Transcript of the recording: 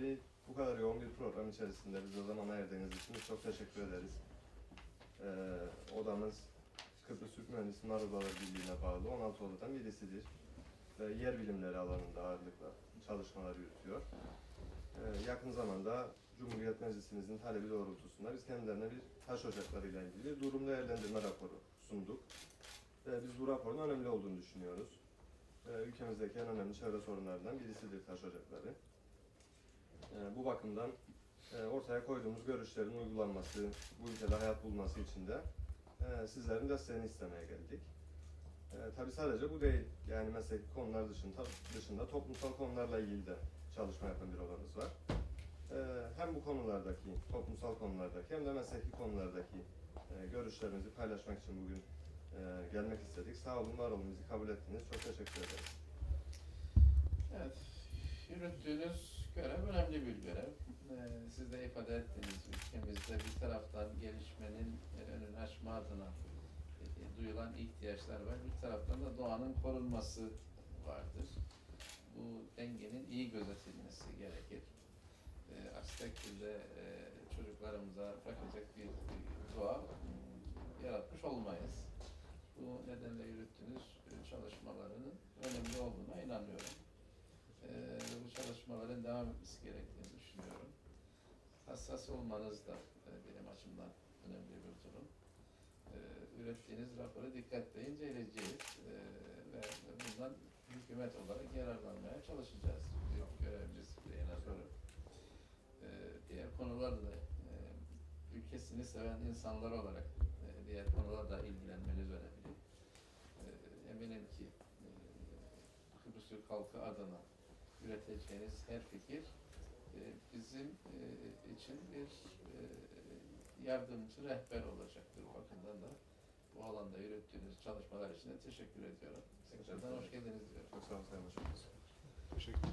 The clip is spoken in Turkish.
Tabii bu kadar yoğun bir program içerisinde bize zaman ayırdığınız için çok teşekkür ederiz. Ee, odamız Kıbrıs Türk Mühendisleri Odaları Birliği'ne bağlı 16 odadan birisidir. Ve yer bilimleri alanında ağırlıkla çalışmalar yürütüyor. Ee, yakın zamanda Cumhuriyet Meclisimizin talebi doğrultusunda biz kendilerine bir taş ocaklarıyla ilgili durum değerlendirme raporu sunduk. Ve biz bu raporun önemli olduğunu düşünüyoruz. Ee, ülkemizdeki en önemli çevre sorunlarından birisidir taş ocakları. Ee, bu bakımdan e, ortaya koyduğumuz görüşlerin uygulanması, bu ülkede hayat bulması için de e, sizlerin desteğini istemeye geldik. E, tabii sadece bu değil, yani mesleki konular dışında, dışında toplumsal konularla ilgili de çalışma yapan bir odamız var. E, hem bu konulardaki, toplumsal konulardaki hem de mesleki konulardaki e, görüşlerimizi paylaşmak için bugün e, gelmek istedik. Sağ olun, var olun, bizi kabul ettiniz. Çok teşekkür ederiz. Evet, yürüttüğünüz görev önemli bir görev. Ee, siz de ifade ettiniz, ülkemizde bir taraftan gelişmenin e, önünü açma adına e, duyulan ihtiyaçlar var. Bir taraftan da doğanın korunması vardır. Bu dengenin iyi gözetilmesi gerekir. E, aksi takdirde e, çocuklarımıza bırakacak bir, bir doğa mm, yaratmış olmayız. Bu nedenle yürüttüğünüz e, çalışmalarının önemli olduğuna inanıyorum. Çalışmaların devam etmesi gerektiğini düşünüyorum. Hassas olmanız da e, benim açımdan önemli bir durum. Ee, ürettiğiniz raporu dikkatle inceleyeceğiz ee, ve bundan hükümet olarak yararlanmaya çalışacağız. Görevimiz en azından. Ee, diğer konularla da e, ülkesini seven insanlar olarak e, diğer konularla ilgilenmeniz önemli. Eminim ki e, Kıbrıs Türk halkı adına üreteceğiniz her fikir e, bizim e, için bir e, yardımcı rehber olacaktır. O bakımdan da bu alanda yürüttüğünüz çalışmalar için de teşekkür ediyorum. Tekrardan hoş geldiniz diyorum. Çok sağ olun Sayın Başkanım. Teşekkür